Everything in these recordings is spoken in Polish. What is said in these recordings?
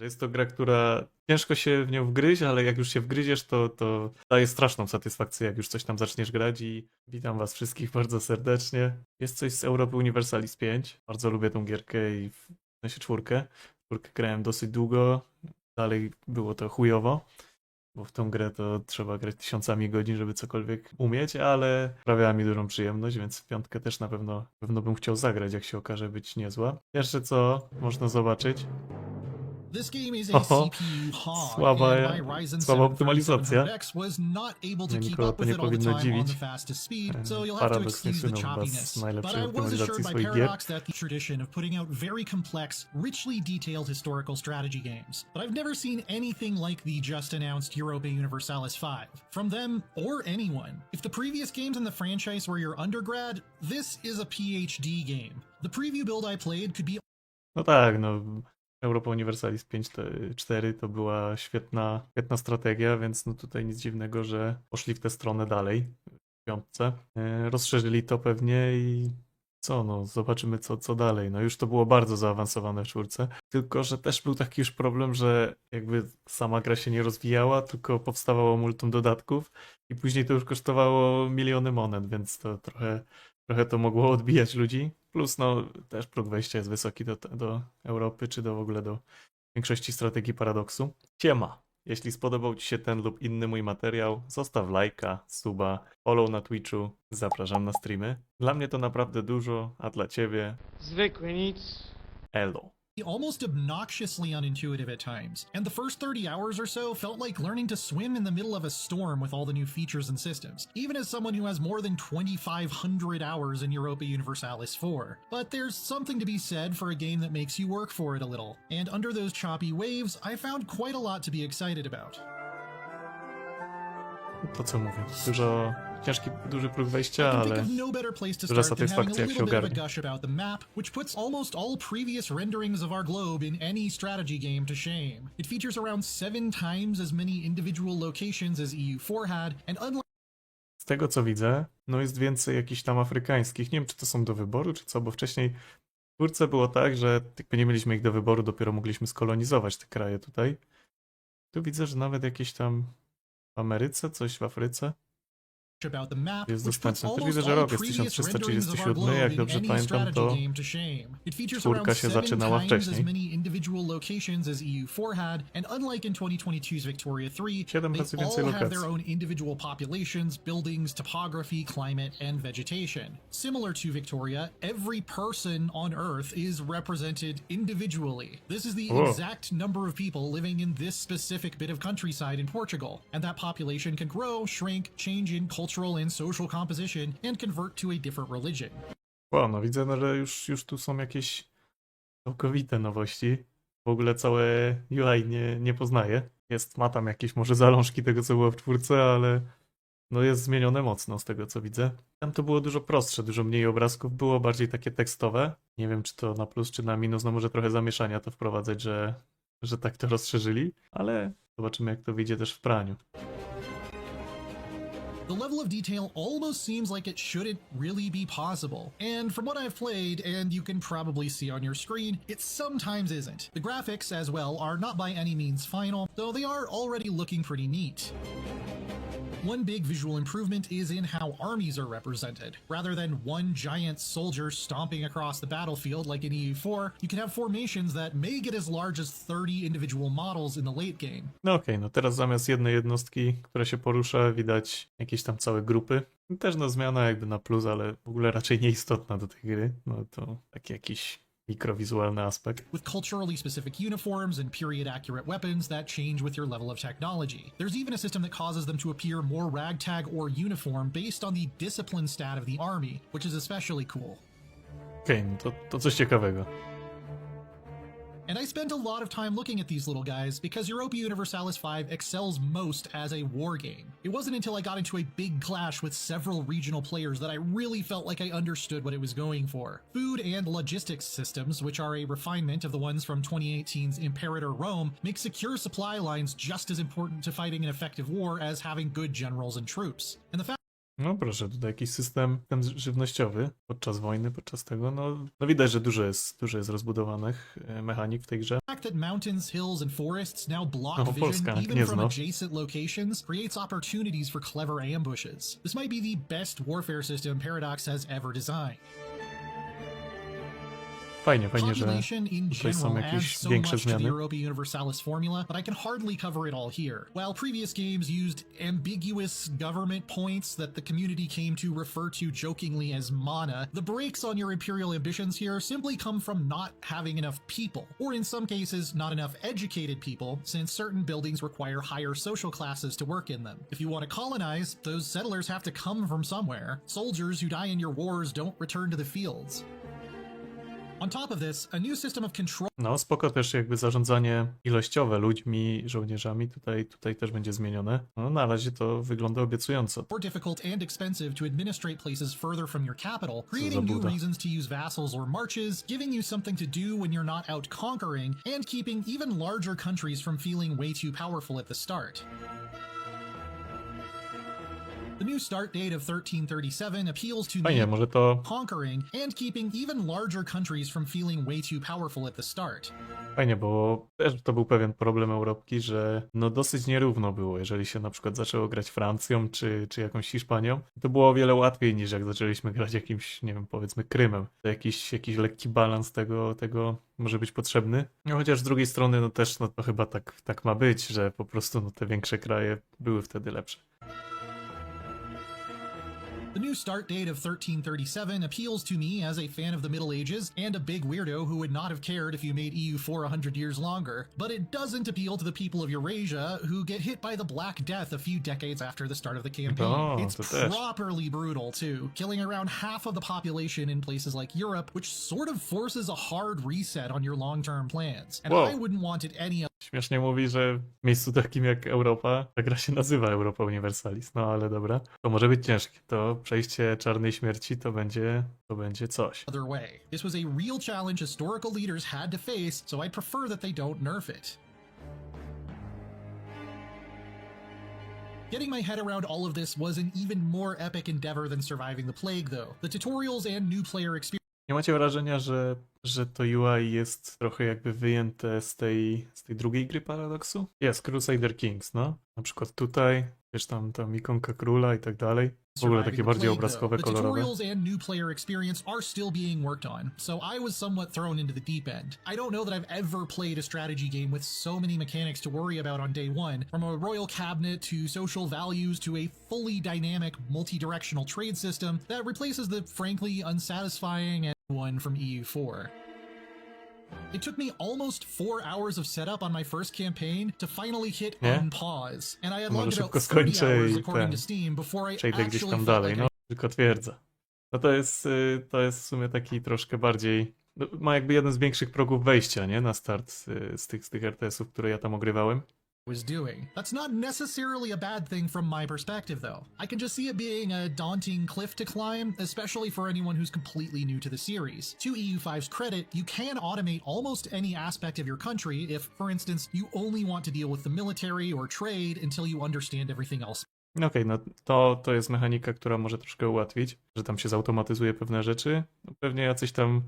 Że jest to gra, która ciężko się w nią wgryźć, ale jak już się wgryziesz, to, to daje straszną satysfakcję, jak już coś tam zaczniesz grać i witam was wszystkich bardzo serdecznie. Jest coś z Europy Universalis 5. Bardzo lubię tą gierkę i w sensie czwórkę. Czwórkę grałem dosyć długo, dalej było to chujowo, bo w tą grę to trzeba grać tysiącami godzin, żeby cokolwiek umieć, ale sprawiała mi dużą przyjemność, więc w piątkę też na pewno, pewno bym chciał zagrać, jak się okaże być niezła. Pierwsze co można zobaczyć, This game is a Oho, CPU hog, słaba- and my Ryzen słaba 7 optymalizacja. 3700X was not able to Nie, keep nikogo up to with nie it all the powinno time on dziwić. the fastest speed, so you'll have to nie excuse the choppiness. But I was assured by. Paradox that the tradition of putting out very complex, richly detailed historical strategy games. But I've never seen anything like the just announced Europa Universalis 5 from them or anyone. If the previous games in the franchise were your undergrad, this is a PhD game. The preview build I played could be No tak, no. Europa Universalis 5 to, 4 to była świetna, świetna strategia, więc no tutaj nic dziwnego, że poszli w tę stronę dalej w piątce. E, Rozszerzyli to pewnie i co, no zobaczymy co, co dalej. No już to było bardzo zaawansowane w czwórce, tylko że też był taki już problem, że jakby sama gra się nie rozwijała, tylko powstawało multum dodatków i później to już kosztowało miliony monet, więc to trochę trochę to mogło odbijać ludzi. Plus, no, też próg wejścia jest wysoki do, do Europy, czy do w ogóle do większości strategii paradoksu. Siema! Jeśli spodobał Ci się ten lub inny mój materiał, zostaw lajka, suba, follow na Twitchu, zapraszam na streamy. Dla mnie to naprawdę dużo, a dla Ciebie Zwykły nic. elo. Almost obnoxiously unintuitive at times, and the first 30 hours or so felt like learning to swim in the middle of a storm with all the new features and systems, even as someone who has more than 2,500 hours in Europa Universalis 4. But there's something to be said for a game that makes you work for it a little, and under those choppy waves, I found quite a lot to be excited about. Ciężki, duży próg wejścia, ale no duża satysfakcja, jak się ogarnie. which puts almost all previous renderings of our globe in any strategy game to shame. It features around seven times as many individual locations as EU4 had, and unlike Z tego co widzę, no jest więcej jakichś tam afrykańskich. Nie wiem, czy to są do wyboru, czy co, bo wcześniej w czwórce było tak, że jakby nie mieliśmy ich do wyboru, dopiero mogliśmy skolonizować te kraje tutaj. Tu widzę, że nawet jakieś tam w Ameryce, coś w Afryce. About the map, Jest which puts dostępny. Tu almost widzę, że all rok jest previous renderings of our 1337, globe jak in dobrze any pamiętam, strategy to game to shame. It features czwórka around się seven zaczynała times as wcześniej. many individual locations as EU4 had, and unlike in 2022's Victoria 3, Siedem razy they więcej all have lokacji. their own individual populations, buildings, topography, climate, and vegetation. Similar to Victoria, every person on Earth is represented individually. This is the Whoa. exact number of people living in this specific bit of countryside in Portugal, and that population can grow, shrink, change in cultural and social composition, and convert to a different religion. Wow, no widzę, no, że już, już tu są jakieś całkowite nowości. W ogóle całe UI nie, nie poznaję. Jest, ma tam jakieś może zalążki tego, co było w czwórce, ale no jest zmienione mocno z tego, co widzę. Tam to było dużo prostsze, dużo mniej obrazków, było bardziej takie tekstowe. Nie wiem, czy to na plus, czy na minus, no może trochę zamieszania to wprowadzać, że, że tak to rozszerzyli, ale zobaczymy, jak to wyjdzie też w praniu. The level of detail almost seems like it shouldn't really be possible. And from what I've played, and you can probably see on your screen, it sometimes isn't. The graphics, as well, are not by any means final, though they are already looking pretty neat. One big visual improvement is in how armies are represented. Rather than one giant soldier stomping across the battlefield like in EU4, you can have formations that may get as large as 30 individual models in the late game. No okej, no teraz zamiast jednej jednostki, która się porusza, widać jakieś tam całe grupy. Też no zmiana jakby na plus, ale w ogóle raczej nieistotna do tej gry. No to taki jakiś mikrowizualny aspekt. with culturally specific uniforms and period accurate weapons that change with your level of technology. There's even a system that causes them to appear more ragtag or uniform based on the discipline stat of the army, which is especially cool. Okej, no to, to coś ciekawego. And I spent a lot of time looking at these little guys because Europa Universalis 5 excels most as a war game. It wasn't until I got into a big clash with several regional players that I really felt like I understood what it was going for. Food and logistics systems, which are a refinement of the ones from 2018's Imperator Rome, make secure supply lines just as important to fighting an effective war as having good generals and troops. And the fact No proszę, tutaj jakiś system, system żywnościowy podczas wojny, podczas tego, no, no widać, że dużo jest, dużo jest rozbudowanych e, mechanik w tej grze. Fact that mountains, hills, and forests now block vision Polska, even nie from znał. adjacent locations creates opportunities for clever ambushes. This might be the best warfare system Paradox has ever designed. Fajnie, fajnie, że tutaj są jakieś so większe much to the zmiany. Formula, but I can hardly cover it all here. While previous games used ambiguous government points that the community came to refer to jokingly as mana, the breaks on your imperial ambitions here simply come from not having enough people, or in some cases, not enough educated people, since certain buildings require higher social classes to work in them. If you want to colonize, those settlers have to come from somewhere. Soldiers who die in your wars don't return to the fields. No, spoko też jakby zarządzanie ilościowe ludźmi, żołnierzami tutaj, tutaj też będzie zmienione. No, na razie to wygląda obiecująco. more difficult and expensive to administrate places further from your capital, creating new Zabuda. reasons to use vassals or marches, giving you something to do when you're not out conquering, and keeping even larger countries from feeling way too powerful at the start. The new start date of 1337 appeals to Fajnie, może to conquering and keeping even larger countries from feeling way too powerful at the start. fajnie, bo też to był pewien problem Europki, że no dosyć nierówno było, jeżeli się na przykład zaczęło grać Francją czy, czy jakąś Hiszpanią. To było o wiele łatwiej niż jak zaczęliśmy grać jakimś, nie wiem, powiedzmy Krymem. To jakiś, jakiś lekki balans tego, tego może być potrzebny. No chociaż z drugiej strony, no też no to chyba tak, tak ma być, że po prostu no, te większe kraje były wtedy lepsze. The new start date of 1337 appeals to me as a fan of the Middle Ages and a big weirdo who would not have cared if you made EU4 100 years longer, but it doesn't appeal to the people of Eurasia who get hit by the Black Death a few decades after the start of the campaign. Oh, it's properly brutal, too, killing around half of the population in places like Europe, which sort of forces a hard reset on your long term plans. And Whoa. I wouldn't want it any Śmiesznie mówi, że w miejscu takim jak Europa, ta gra się nazywa Europa Universalis. No ale dobra, to może być ciężkie. To przejście czarnej śmierci to będzie, to będzie coś. other way. This was a real challenge historical leaders had to face, so I prefer that they don't nerf it. Getting my head around all of this was an even more epic endeavor than surviving the plague, though. The tutorials and new player experience Nie macie wrażenia, że, że to UI jest trochę jakby wyjęte z tej, z tej drugiej gry Paradoksu? Jest, Crusader Kings, no. Na przykład tutaj, wiesz, tam, tam ikonka króla i tak dalej. W ogóle takie bardziej obrazkowe, kolorowe. and new player experience are still being worked on, so I was somewhat thrown into the deep end. I don't know that I've ever played a strategy game with so many mechanics to worry about on day one, from a royal cabinet to social values to a fully dynamic multi-directional trade system that replaces the frankly unsatisfying one from EU4. It took me almost four hours of setup on my first campaign to finally hit Nie? unpause, and I had Może logged szybko 30 skończę hours i according ten, to Steam before I Przejdę gdzieś actually tam felt dalej, like I no. Tylko twierdza. No to jest, y, to jest w sumie taki troszkę bardziej... no, Ma jakby jeden z większych progów wejścia, nie? Na start y, z tych, z tych RTS-ów, które ja tam ogrywałem. Was doing. That's not necessarily a bad thing from my perspective, though. I can just see it being a daunting cliff to climb, especially for anyone who's completely new to the series. To EU5's credit, you can automate almost any aspect of your country if, for instance, you only want to deal with the military or trade until you understand everything else Okej, no to, to jest mechanika, która może troszkę ułatwić, że tam się zautomatyzuje pewne rzeczy. No pewnie jacyś tam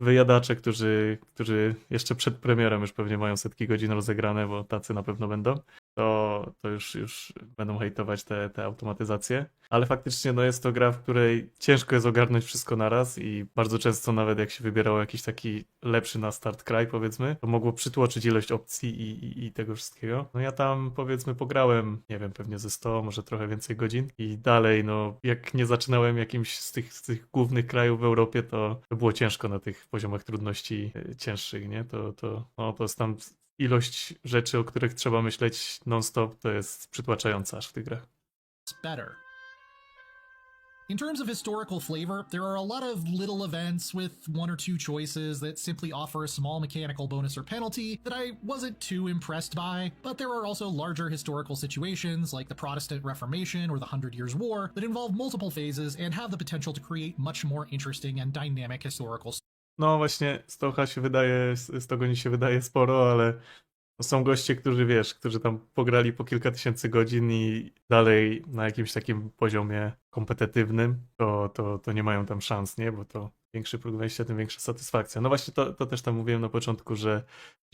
wyjadacze, którzy, którzy jeszcze przed premierem już pewnie mają setki godzin rozegrane, bo tacy na pewno będą, to, to już, już będą hejtować te, te automatyzacje. Ale faktycznie no jest to gra, w której ciężko jest ogarnąć wszystko naraz i bardzo często nawet jak się wybierało jakiś taki lepszy na start kraj powiedzmy, to mogło przytłoczyć ilość opcji i, i, i tego wszystkiego. No ja tam powiedzmy pograłem, nie wiem, pewnie ze 100, może trochę więcej godzin i dalej no jak nie zaczynałem jakimś z tych, z tych głównych krajów w Europie, to, było ciężko na tych poziomach trudności y, cięższych, nie? To, to, no, to jest tam ilość rzeczy, o których trzeba myśleć non-stop, to jest przytłaczająca aż w tych grach. better. In terms of historical flavor, there are a lot of little events with one or two choices that simply offer a small mechanical bonus or penalty that I wasn't too impressed by, but there are also larger historical situations like the Protestant Reformation or the Hundred Years' War that involve multiple phases and have the potential to create much more interesting and dynamic historical No właśnie, Stocha się wydaje, nie się wydaje sporo, ale Są goście, którzy wiesz, którzy tam pograli po kilka tysięcy godzin i dalej na jakimś takim poziomie kompetytywnym, to, to, to nie mają tam szans, nie? Bo to większy próg wejścia, tym większa satysfakcja. No właśnie to, to też tam mówiłem na początku, że,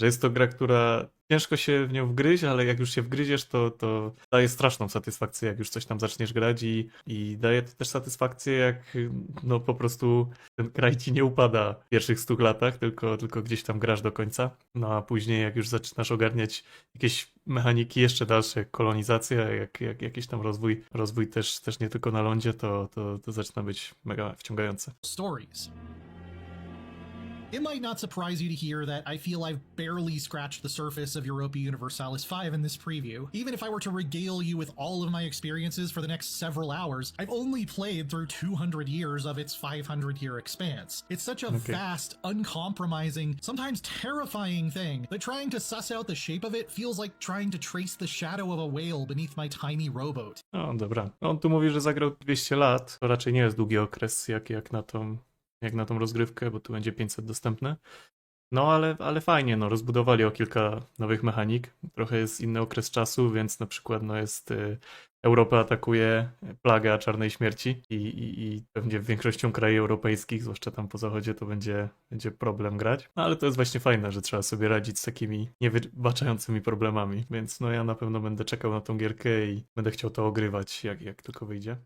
że jest to gra, która ciężko się w nią wgryźć, ale jak już się wgryziesz, to, to daje straszną satysfakcję, jak już coś tam zaczniesz grać i, i daje to też satysfakcję, jak no po prostu ten kraj ci nie upada w pierwszych stu latach, tylko, tylko gdzieś tam grasz do końca. No a później jak już zaczynasz ogarniać jakieś mechaniki jeszcze dalsze, kolonizacja, jak, jak jakiś tam rozwój, rozwój też, też nie tylko na lądzie, to, to, to zaczyna być mega wciągające. stories. It might not surprise you to hear that I feel I've barely scratched the surface of Europa Universalis 5 in this preview. Even if I were to regale you with all of my experiences for the next several hours, I've only played through 200 years of its 500 year expanse. It's such a Okay. vast, uncompromising, sometimes terrifying thing that trying to suss out the shape of it feels like trying to trace the shadow of a whale beneath my tiny rowboat. No dobra. On tu mówi, że zagrał 200 lat. To raczej nie jest długi okres, jak, jak, na, tą, jak na tą rozgrywkę, bo tu będzie 500 dostępne. No ale, ale fajnie, no rozbudowali o kilka nowych mechanik. Trochę jest inny okres czasu, więc na przykład no jest y, Europę atakuje plaga czarnej śmierci i, i, i pewnie w większością krajów europejskich, zwłaszcza tam po zachodzie, to będzie, będzie problem grać. No ale to jest właśnie fajne, że trzeba sobie radzić z takimi niewybaczającymi problemami, więc no ja na pewno będę czekał na tą gierkę i będę chciał to ogrywać, jak, jak tylko wyjdzie.